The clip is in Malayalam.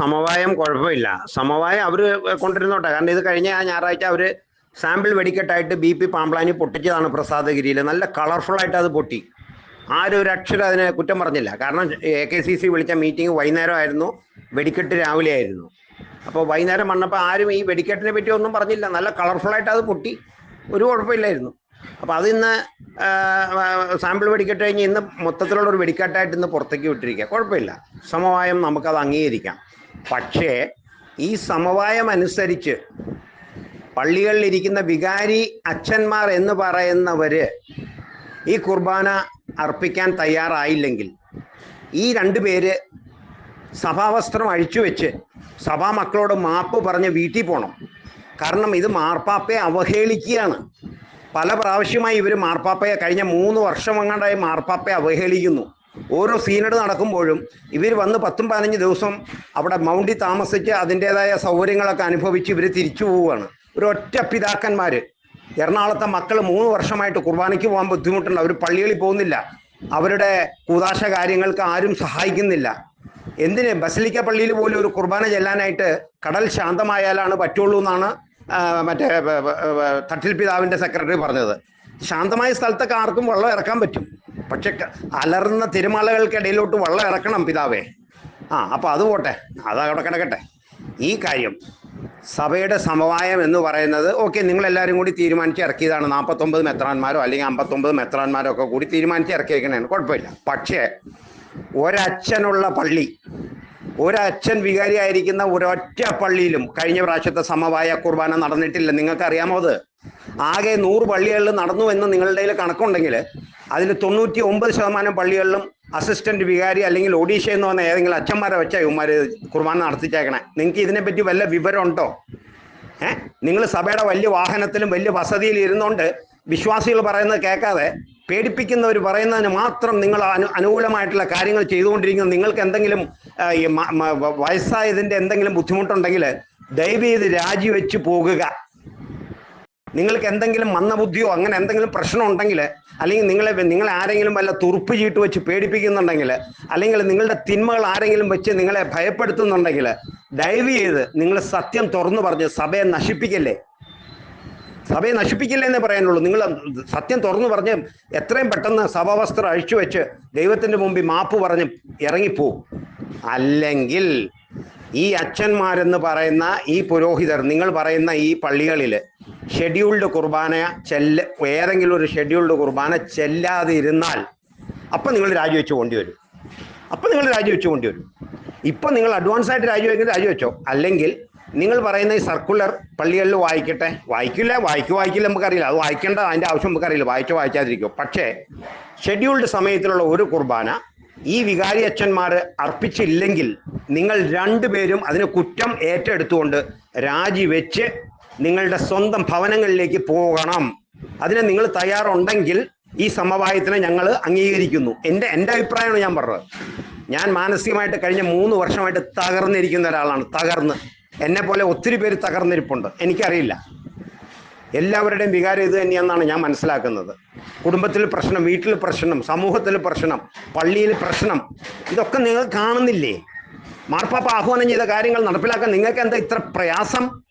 സമവായം കുഴപ്പമില്ല. സമവായം അവർ കൊണ്ടിരുന്നോട്ടെ കാരണം ഇത് കഴിഞ്ഞ ആ ഞായറാഴ്ച അവർ സാമ്പിൾ വെടിക്കെട്ടായിട്ട് ബി പി പാമ്പ്ലാനി പൊട്ടിച്ചതാണ് പ്രസാദഗിരിയിൽ. നല്ല കളർഫുൾ ആയിട്ട് അത് പൊട്ടി. ആരും ഒരു അക്ഷരം അതിനെ കുറ്റം പറഞ്ഞില്ല. കാരണം എ കെ സി സി വിളിച്ച മീറ്റിംഗ് വൈകുന്നേരം ആയിരുന്നു. വെടിക്കെട്ട് രാവിലെ ആയിരുന്നു. അപ്പോൾ വൈകുന്നേരം വന്നപ്പോൾ ആരും ഈ വെടിക്കെട്ടിനെ പറ്റി ഒന്നും പറഞ്ഞില്ല. നല്ല കളർഫുൾ ആയിട്ട് അത് പൊട്ടി. ഒരു കുഴപ്പമില്ലായിരുന്നു. അപ്പോൾ അത് ഇന്ന് സാമ്പിൾ വെടിക്കെട്ട് കഴിഞ്ഞ് ഇന്ന് മൊത്തത്തിലുള്ള ഒരു വെടിക്കെട്ടായിട്ട് ഇന്ന് പുറത്തേക്ക് വിട്ടിരിക്കുക. കുഴപ്പമില്ല. സമവായം നമുക്കത് അംഗീകരിക്കാം. പക്ഷേ ഈ സമവായം അനുസരിച്ച് പള്ളികളിൽ ഇരിക്കുന്ന വികാരി അച്ഛന്മാർ എന്ന് പറയുന്നവര് ഈ കുർബാന അർപ്പിക്കാൻ തയ്യാറായില്ലെങ്കിൽ ഈ രണ്ടു പേര് സഭാവസ്ത്രം അഴിച്ചു വെച്ച് സഭാ മക്കളോട് മാപ്പ് പറഞ്ഞ് വീട്ടിൽ പോകണം കാരണം ഇത് മാർപ്പാപ്പയെ അവഹേളിക്കുകയാണ്. പല പ്രാവശ്യമായി ഇവർ മാർപ്പാപ്പയെ കഴിഞ്ഞ മൂന്ന് വർഷം അങ്ങാണ്ടായി മാർപ്പാപ്പയെ അവഹേളിക്കുന്നു. ഓരോ സീനഡ് നടക്കുമ്പോഴും ഇവർ വന്ന് പത്തും പതിനഞ്ച് ദിവസം അവിടെ മൗണ്ടി താമസിച്ച് അതിന്റെതായ സൗകര്യങ്ങളൊക്കെ അനുഭവിച്ച് ഇവർ തിരിച്ചു പോവുകയാണ്. ഒരു ഒറ്റ പിതാക്കന്മാർ എറണാകുളത്തെ മക്കൾ മൂന്ന് വർഷമായിട്ട് കുർബാനയ്ക്ക് പോകാൻ ബുദ്ധിമുട്ടുണ്ട്. അവർ പള്ളികളിൽ പോകുന്നില്ല. അവരുടെ കൂതാശ കാര്യങ്ങൾക്ക് ആരും സഹായിക്കുന്നില്ല. എന്തിന്? ബസലിക്ക പള്ളിയിൽ പോലും ഒരു കുർബാന ചെല്ലാനായിട്ട് കടൽ ശാന്തമായാലാണ് പറ്റുള്ളൂ എന്നാണ് മറ്റേ തട്ടിൽ പിതാവിന്റെ സെക്രട്ടറി പറഞ്ഞത്. ശാന്തമായ സ്ഥലത്തൊക്കെ ആർക്കും വെള്ളം ഇറക്കാൻ പറ്റും. പക്ഷെ അലർന്ന തിരുമലകൾക്കിടയിലോട്ട് വെള്ളം ഇറക്കണം പിതാവേ. ആ അപ്പൊ അത് പോട്ടെ. അത് അവിടെ കിടക്കട്ടെ. ഈ കാര്യം സഭയുടെ സമവായം എന്ന് പറയുന്നത് ഓക്കെ നിങ്ങൾ എല്ലാവരും കൂടി തീരുമാനിച്ച് ഇറക്കിയതാണ്. നാൽപ്പത്തൊമ്പത് മെത്രാന്മാരോ അല്ലെങ്കിൽ അമ്പത്തൊമ്പത് മെത്രാന്മാരോ ഒക്കെ കൂടി തീരുമാനിച്ച് ഇറക്കിയേക്കണേന്ന്. കുഴപ്പമില്ല. പക്ഷേ ഒരച്ഛനുള്ള പള്ളി ഒരച്ഛൻ വികാരിയായിരിക്കുന്ന ഒരൊറ്റ പള്ളിയിലും കഴിഞ്ഞ പ്രാവശ്യത്തെ സമവായ കുർബാന നടന്നിട്ടില്ല. നിങ്ങൾക്ക് അറിയാമോ അത്? ആകെ നൂറ് പള്ളികളിൽ നടന്നു എന്ന് നിങ്ങളുടെ കണക്കുണ്ടെങ്കിൽ അതിൽ തൊണ്ണൂറ്റി ഒമ്പത് ശതമാനം പള്ളികളിലും അസിസ്റ്റന്റ് വികാരി അല്ലെങ്കിൽ ഒഡീഷ എന്ന് പറഞ്ഞ ഏതെങ്കിലും അച്ഛന്മാരെ വെച്ചാൽ ഇവന്മാർ കുർബാന നടത്തിച്ചേക്കണേ. നിങ്ങൾക്ക് ഇതിനെപ്പറ്റി വല്ല വിവരമുണ്ടോ? ഏഹ് നിങ്ങൾ സഭയുടെ വലിയ വാഹനത്തിലും വലിയ വസതിയിൽ ഇരുന്നുകൊണ്ട് വിശ്വാസികൾ പറയുന്നത് കേൾക്കാതെ പേടിപ്പിക്കുന്നവർ പറയുന്നതിന് മാത്രം നിങ്ങൾ അനു അനുകൂലമായിട്ടുള്ള കാര്യങ്ങൾ ചെയ്തുകൊണ്ടിരിക്കുന്ന. നിങ്ങൾക്ക് എന്തെങ്കിലും ആ, ഈ മ- മ- വ- വയസ്സായതിന്റെ എന്തെങ്കിലും ബുദ്ധിമുട്ടുണ്ടെങ്കിൽ ദയവ് ചെയ്ത് രാജിവെച്ച് പോകുക. നിങ്ങൾക്ക് എന്തെങ്കിലും മന്ദബുദ്ധിയോ അങ്ങനെ എന്തെങ്കിലും പ്രശ്നം ഉണ്ടെങ്കിൽ അല്ലെങ്കിൽ നിങ്ങളെ നിങ്ങൾ ആരെങ്കിലും വല്ല തുറുപ്പ് ചീട്ട് വെച്ച് പേടിപ്പിക്കുന്നുണ്ടെങ്കിൽ അല്ലെങ്കിൽ നിങ്ങളുടെ തിന്മകൾ ആരെങ്കിലും വെച്ച് നിങ്ങളെ ഭയപ്പെടുത്തുന്നുണ്ടെങ്കിൽ ദയവ് ചെയ്ത് നിങ്ങൾ സത്യം തുറന്നു പറഞ്ഞ് സഭയെ നശിപ്പിക്കല്ലേ? സഭയെ നശിപ്പിക്കില്ല എന്നേ പറയാനുള്ളൂ. നിങ്ങൾ സത്യം തുറന്നു പറഞ്ഞ് എത്രയും പെട്ടെന്ന് സഭാവസ്ത്രം അഴിച്ചു വെച്ച് ദൈവത്തിന്റെ മുമ്പിൽ മാപ്പ് പറഞ്ഞ് ഇറങ്ങിപ്പോവും അല്ലെങ്കിൽ ഈ അച്ഛന്മാരെന്ന് പറയുന്ന ഈ പുരോഹിതർ നിങ്ങൾ പറയുന്ന ഈ പള്ളികളിൽ ഷെഡ്യൂൾഡ് കുർബാന ചെല്ല ഏതെങ്കിലും ഒരു ഷെഡ്യൂൾഡ് കുർബാന ചെല്ലാതെ ഇരുന്നാൽ അപ്പം നിങ്ങൾ രാജിവെച്ച് കൊണ്ടുവരും അപ്പം നിങ്ങൾ രാജിവെച്ച് കൊണ്ടുവരും ഇപ്പം നിങ്ങൾ അഡ്വാൻസ് ആയിട്ട് രാജിവെക്കുന്നത് രാജിവെച്ചോ? അല്ലെങ്കിൽ നിങ്ങൾ പറയുന്ന ഈ സർക്കുലർ പള്ളികളിൽ വായിക്കട്ടെ? വായിക്കില്ല വായിക്കോ വായിക്കില്ല നമുക്കറിയില്ല. അത് വായിക്കേണ്ട അതിന്റെ ആവശ്യം നമുക്കറിയില്ല. വായിച്ചോ വായിക്കാതിരിക്കോ. പക്ഷേ ഷെഡ്യൂൾഡ് സമയത്തിലുള്ള ഒരു കുർബാന ഈ വികാരി അച്ഛന്മാർ അർപ്പിച്ചില്ലെങ്കിൽ നിങ്ങൾ രണ്ടുപേരും അതിന് കുറ്റം ഏറ്റെടുത്തുകൊണ്ട് രാജിവെച്ച് നിങ്ങളുടെ സ്വന്തം ഭവനങ്ങളിലേക്ക് പോകണം. അതിന് നിങ്ങൾ തയ്യാറുണ്ടെങ്കിൽ ഈ സമവായത്തിനെ ഞങ്ങൾ അംഗീകരിക്കുന്നു. എന്റെ എന്റെ അഭിപ്രായമാണ് ഞാൻ പറഞ്ഞത്. ഞാൻ മാനസികമായിട്ട് കഴിഞ്ഞ മൂന്ന് വർഷമായിട്ട് തകർന്നിരിക്കുന്ന ഒരാളാണ്. തകർന്ന്. എന്നെ പോലെ ഒത്തിരി പേര് തകർന്നിരിപ്പുണ്ട്. എനിക്കറിയില്ല. എല്ലാവരുടെയും വികാരം ഇത് തന്നെയാണെന്നാണ് ഞാൻ മനസ്സിലാക്കുന്നത്. കുടുംബത്തിൽ പ്രശ്നം വീട്ടിൽ പ്രശ്നം സമൂഹത്തിൽ പ്രശ്നം പള്ളിയിൽ പ്രശ്നം ഇതൊക്കെ നിങ്ങൾ കാണുന്നില്ലേ? മാർപ്പാപ്പ ആഹ്വാനം ചെയ്ത കാര്യങ്ങൾ നടപ്പിലാക്കാൻ നിങ്ങൾക്ക് എന്താ ഇത്ര പ്രയാസം?